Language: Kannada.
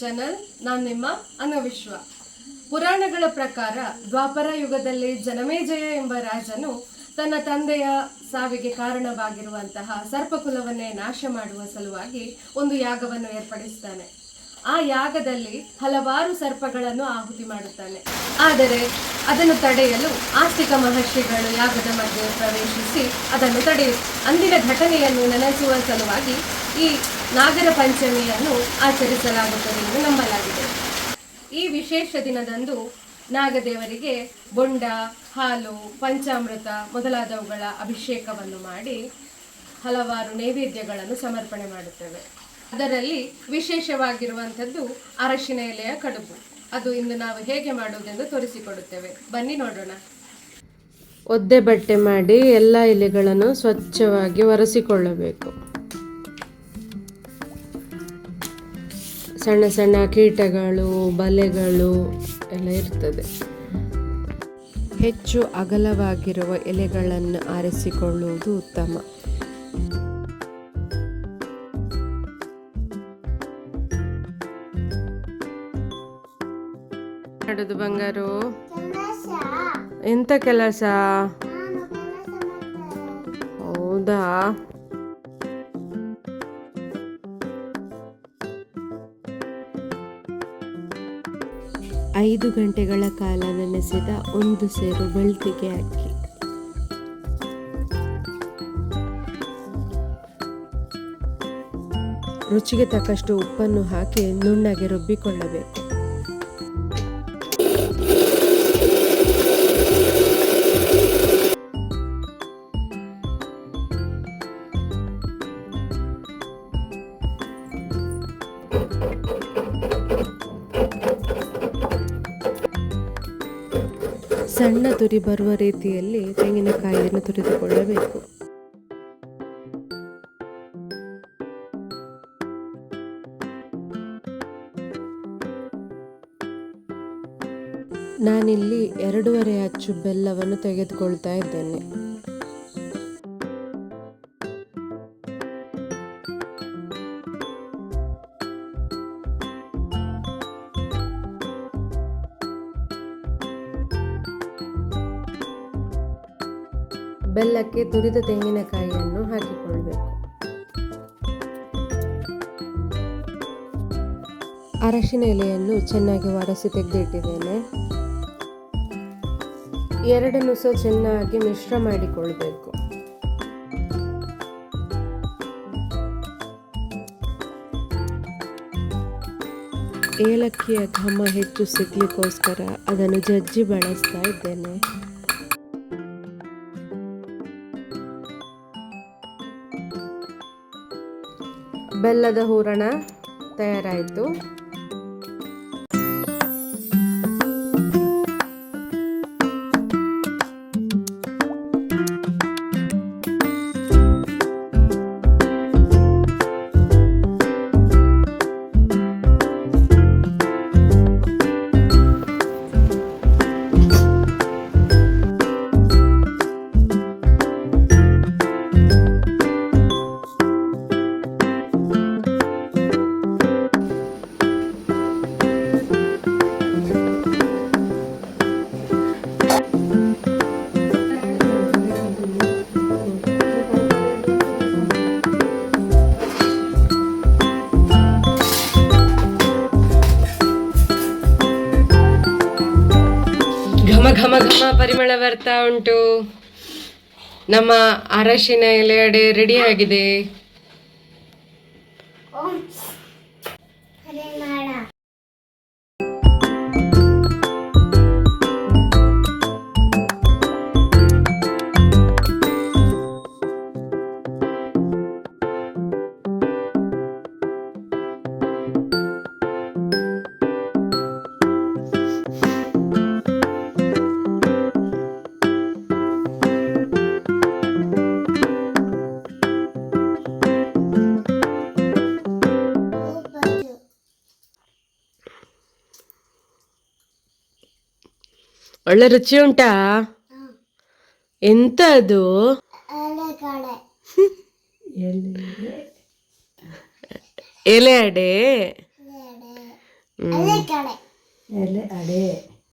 ಚಾನಲ್ ನಾನು ನಿಮ್ಮ ಅನವಿಶ್ವ. ಪುರಾಣಗಳ ಪ್ರಕಾರ ದ್ವಾಪರ ಯುಗದಲ್ಲಿ ಜನಮೇಜಯ ಎಂಬ ರಾಜನು ತನ್ನ ತಂದೆಯ ಸಾವಿಗೆ ಕಾರಣವಾಗಿರುವಂತಹ ಸರ್ಪಕುಲವನ್ನೇ ನಾಶ ಮಾಡುವ ಸಲುವಾಗಿ ಒಂದು ಯಾಗವನ್ನು ಏರ್ಪಡಿಸುತ್ತಾನೆ ಆ ಯಾಗದಲ್ಲಿ ಹಲವಾರು ಸರ್ಪಗಳನ್ನು ಆಹುತಿ ಮಾಡುತ್ತಾನೆ. ಆದರೆ ಅದನ್ನು ತಡೆಯಲು ಆಸ್ತಿಕ ಮಹರ್ಷಿಗಳು ಯಾಗದ ಮಧ್ಯೆ ಪ್ರವೇಶಿಸಿ ಅದನ್ನು ತಡೆಯು ಅಂದಿನ ಘಟನೆಯನ್ನು ನೆನೆಸುವ ಸಲುವಾಗಿ ಈ ನಾಗರ ಪಂಚಮಿಯನ್ನು ಆಚರಿಸಲಾಗುತ್ತದೆ ಎಂದು ನಂಬಲಾಗಿದೆ. ಈ ವಿಶೇಷ ದಿನದಂದು ನಾಗದೇವರಿಗೆ ಬೊಂಡ, ಹಾಲು, ಪಂಚಾಮೃತ ಮೊದಲಾದವುಗಳ ಅಭಿಷೇಕವನ್ನು ಮಾಡಿ ಹಲವಾರು ನೈವೇದ್ಯಗಳನ್ನು ಸಮರ್ಪಣೆ ಮಾಡುತ್ತೇವೆ. ಅದರಲ್ಲಿ ವಿಶೇಷವಾಗಿರುವಂಥದ್ದು ಅರಶಿನ ಎಲೆಯ ಕಡುಬು. ಅದು ಇಂದು ನಾವು ಹೇಗೆ ಮಾಡುವುದೆಂದು ತೋರಿಸಿಕೊಡುತ್ತೇವೆ. ಬನ್ನಿ ನೋಡೋಣ. ಒದ್ದೆ ಬಟ್ಟೆ ಮಾಡಿ ಎಲ್ಲ ಎಲೆಗಳನ್ನು ಸ್ವಚ್ಛವಾಗಿ ಒರೆಸಿಕೊಳ್ಳಬೇಕು. ಸಣ್ಣ ಸಣ್ಣ ಕೀಟಗಳು ಬಲೆಗಳು ಎಲ್ಲ ಇರ್ತದೆ. ಹೆಚ್ಚು ಅಗಲವಾಗಿರುವ ಎಲೆಗಳನ್ನು ಆರಿಸಿಕೊಳ್ಳುವುದು ಉತ್ತಮ. ನಡೆದು ಬಂಗಾರು. ಎಂತ ಕೆಲಸ? ಹೌದಾ? ಐದು ಗಂಟೆಗಳ ಕಾಲ ನೆನೆಸಿದ ಒಂದು ಸೇರು ಬೆಳ್ತಿಗೆ ಅಕ್ಕಿ. ರುಚಿಗೆ ತಕ್ಕಷ್ಟು ಉಪ್ಪನ್ನು ಹಾಕಿ ನುಣ್ಣಗೆ ರುಬ್ಬಿಕೊಳ್ಳಬೇಕು. ಸಣ್ಣ ತುರಿ ಬರುವ ರೀತಿಯಲ್ಲಿ ತೆಂಗಿನಕಾಯಿಯನ್ನು ತುರಿದುಕೊಳ್ಳಬೇಕು. ನಾನಿಲ್ಲಿ ಎರಡೂವರೆ ಅಚ್ಚು ಬೆಲ್ಲವನ್ನು ತೆಗೆದುಕೊಳ್ತಾ ಇದ್ದೇನೆ. ಬೆಲ್ಲಕ್ಕೆ ತುರಿದ ತೆಂಗಿನಕಾಯಿಯನ್ನು ಹಾಕಿಕೊಳ್ಳಬೇಕು. ಅರಶಿನ ಎಲೆಯನ್ನು ಚೆನ್ನಾಗಿ ಒರೆಸಿ ತೆಗೆದಿಟ್ಟಿದ್ದೇನೆ. ಎರಡನ್ನು ಸಹ ಚೆನ್ನಾಗಿ ಮಿಶ್ರ ಮಾಡಿಕೊಳ್ಬೇಕು. ಏಲಕ್ಕಿಯ ಘಮ ಹೆಚ್ಚು ಸಿಗ್ಲಿಕ್ಕೋಸ್ಕರ ಅದನ್ನು ಜಜ್ಜಿ ಬಳಸ್ತಾ ಇದ್ದೇನೆ. ಬೆಲ್ಲದ ಹೂರಣ ತಯಾರಾಯಿತು. ಘಮ ಘಮ ಪರಿಮಳ ಬರ್ತಾ ಉಂಟು. ನಮ್ಮ ಅರಶಿನ ಎಲೆಯಡೆ ರೆಡಿ ಆಗಿದೆ. ಒಳ್ಳೆ ರುಚಿ ಉಂಟಾ? ಎಂತ ಅದು? ಎಲೆ ಅಡೆ? ಎಲೆ ಅಡೆ.